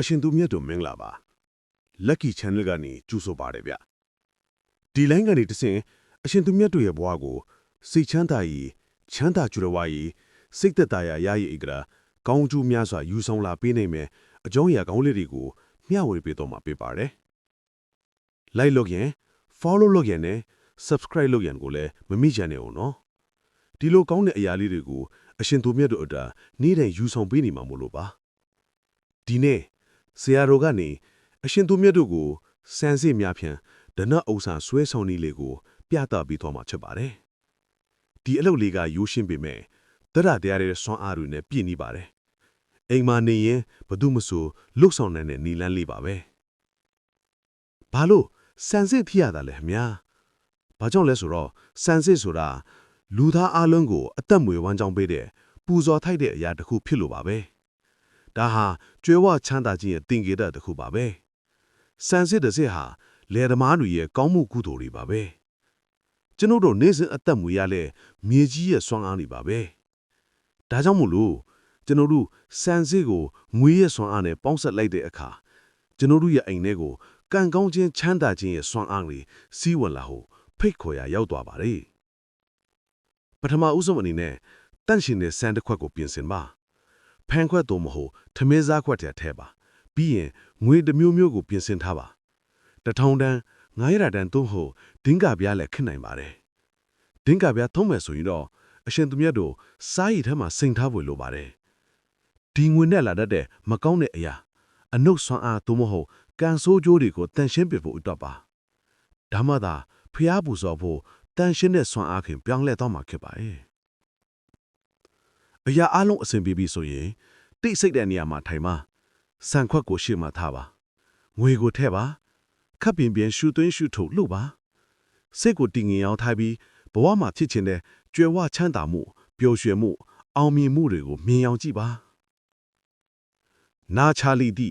အရှင်သူမြတ်တို့မင်္ဂလာပါ Lucky Channel ကနေကြိုဆိုပါတယ်ဗျဒီလိုင်းကနေတဆင့်အရှင်သူမြတ်တို့ရဲ့ဘဝကိုစိတ်ချမ်းသာရေးချမ်းသာကြွယ်ဝရေးစိတ်သက်သာရာရရေးအကြရာကောင်းကျိုးများစွာယူဆောင်လာပေးနိုင်မယ်အကြောင်းအရာကောင်းလေးတွေကိုမျှဝေပေးတော့မှာဖြစ်ပါတယ် like လုပ်ရင် follow လုပ်ရင်နဲ့ subscribe လုပ်ရင်ကိုလည်းမမိကြနဲ့အောင်နော်ဒီလိုကောင်းတဲ့အရာလေးတွေကိုအရှင်သူမြတ်တို့အတာနေ့တိုင်းယူဆောင်ပေးနေမှာမို့လို့ပါဒီနေ့ ဆရာတော်ကနေအရှင်သူမြတ်တို့ကိုစံစစ်များဖြင့်ဒနဥ္စာဆွဲဆောင်နည်းလေးကို ပြသပေးသွားမှာဖြစ်ပါတယ်ဒီအလုပ်လေးကရိုးရှင်းပေမဲ့တရတရားရဲ့ဆွမ်းအားတွေနဲ့ပြည့်နေပါတယ်အိမ်မှာနေရင်ဘသူမဆိုလွတ်ဆောင်နိုင်တဲ့နီလန်းလေးပါပဲဘာလို့စံစစ်ဖြစ်ရတာလဲခင်ဗျာဘာကြောင့်လဲဆိုတော့စံစစ်ဆိုတာလူသားအလုံးကိုအသက်မွေဝမ်းကြောင်းပေးတဲ့ပူဇော်ထိုက်တဲ့အရာတစ်ခုဖြစ်လို့ပါပဲ ဒါဟာကျွဲဝချမ်းသာခြင်းရဲ့တင်ကေတတစ်ခုပါပဲစံစစ်တစ်စစ်ဟာလယ်သမားတွေရဲ့ကောင်းမှုကုသိုလ်တွေပါပဲကျွန်ုပ်တို့နေ့စဉ်အသက်မွေရလဲမြေကြီးရဲ့စွမ်းအားတွေပါပဲဒါကြောင့်မို့လို့ကျွန်တော်တို့စံစစ်ကိုငွေရဲ့စွမ်းအားနဲ့ပေါင်းစပ်လိုက်တဲ့အခါကျွန်တော်တို့ရဲ့အိမ်ထဲကိုကံကောင်းခြင်းချမ်းသာခြင်းရဲ့စွမ်းအားတွေစီးဝင်လာဟုဖိတ်ခေါ်ရာရောက်သွားပါတယ်ပထမဦးဆုံးအနေနဲ့တန့်ရှင်တဲ့စံတစ်ခွက်ကိုပြင်ဆင်ပါ ဖန်ခွက်တော့မဟုတ်ထမင်းစားခွက်တည်းထဲပါပြီးရင်ငွေတစ်မျိုးမျိုးကိုပြင်ဆင်ထားပါတထောင်တန်း900တန်းသို့ဟုတ်ဒင်းကပြားလည်းခစ်နိုင်ပါတယ်ဒင်းကပြားသုံးမယ်ဆိုရင်တော့အရှင်သူမြတ်တို့စားရည်ထဲမှာစိန်ထားဖို့လိုပါတယ်ဒီငွေနဲ့လာတတ်တဲ့မကောင်းတဲ့အရာအနုတ်ဆွမ်းအားသို့မဟုတ်ကန်ဆိုးကြိုးတွေကိုတန်ရှင်းပြဖို့အတွက်ပါဒါမှသာဖျားပူဇော်ဖို့တန်ရှင်းတဲ့ဆွမ်းအားခင်ပြောင်းလဲသွားမှာဖြစ်ပါရဲ့ အရာအလုံးအဆင်ပြေပြီဆိုရင်တိတ်ဆိတ်တဲ့နေရာမှာထိုင်ပါစံခွက်ကိုရှေ့မှာထားပါငွေကိုထည့်ပါခပ်ပြင်းပြင်းရှူသွင်းရှူထုတ်လှုပ်ပါစိတ်ကိုတည်ငြိမ်အောင်ထားပြီးဘဝမှာဖြစ်ချင်တဲ့ကြွယ်ဝချမ်းသာမှုပျော်ရွှင်မှု အောင်မြင်မှုတွေကိုမြင်အောင်ကြည့်ပါနာချာလီတိ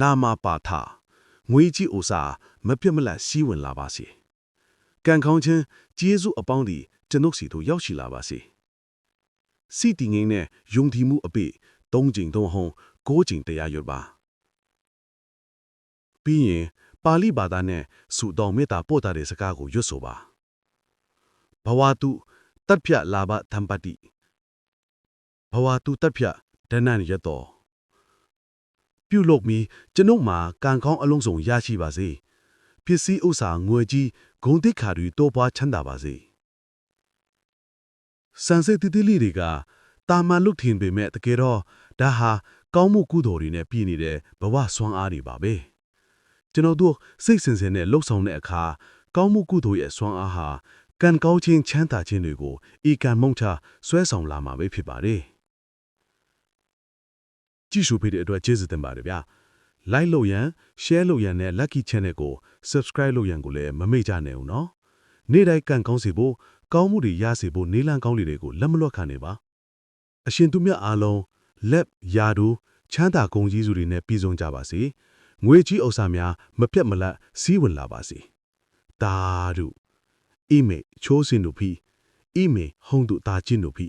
နာမပါထငွေကြီးဥစားမပြတ်မလတ်စီးဝင်လာပါစေကံကောင်းခြင်းကျေးဇူးအပေါင်းဒီကျွန်ုပ်စီတို့ရောက်ရှိလာပါစေ စီတီငင်းနဲ့ယုံကြည်မှုအပိသုံးကြိမ်သုံးဟုံကိုးကြိမ်တရားရွတ်ပါပြီးရင်ပါဠိဘာသာနဲ့စုတော်မေတ္တာပို့တာတဲ့စကားကိုရွတ်ဆိုပါဘဝတုတတ်ဖြလာဘသံပတိဘဝတုတတ်ဖြဒဏ္ဏရတောပြုလုပ်ပြီးကျွန်ုပ်မှာကံကောင်းအလုံးစုံရရှိပါစေပစ္စည်းဥစ္စာငွေကြီးဂုံတိခါတွေတိုးပွားချမ်းသာပါစေ စံစိတ်တတိလေးတွေကတာမန်လုထင်ပေမဲ့တကယ်တော့ဒါဟာကောင်းမှုကုသိုလ်တွေနဲ့ပြည့်နေတဲ့ဘဝဆွမ်းအားတွေပါပဲကျွန်တော်တို့စိတ်စင်စင်နဲ့လှုပ်ဆောင်တဲ့အခါကောင်းမှုကုသိုလ်ရဲ့ဆွမ်းအားဟာကံကောင်းခြင်းချမ်းသာခြင်းတွေကိုဤကံမုံချဆွဲဆောင်လာမှာပဲဖြစ်ပါတယ်ကြည့်ရှုပေးတဲ့အတွက်ကျေးဇူးတင်ပါတယ်ဗျာ like လုပ်ရန် share လုပ်ရန်နဲ့ lucky channel ကို subscribe လုပ်ရန်ကိုလည်းမမေ့ကြနဲ့ဦးနော်နေ့တိုင်းကံကောင်းစေဖို့ ကောင်းမှုတွေရစေဖို့နေလန်းကောင်းလေးတွေကိုလက်မလွတ်ခံနေပါအရှင်သူမြတ်အားလုံးလက်ယာတို့ချမ်းသာကုန်ကြီးစုတွေနဲ့ပြည်စုံကြပါစေငွေကြီးဥစ္စာများမပြတ်မလတ်စီးဝင်လာပါစေတာတို့အိမေချိုးစင်တို့ဖိအိမေဟုံတို့တာချင်းတို့ဖိ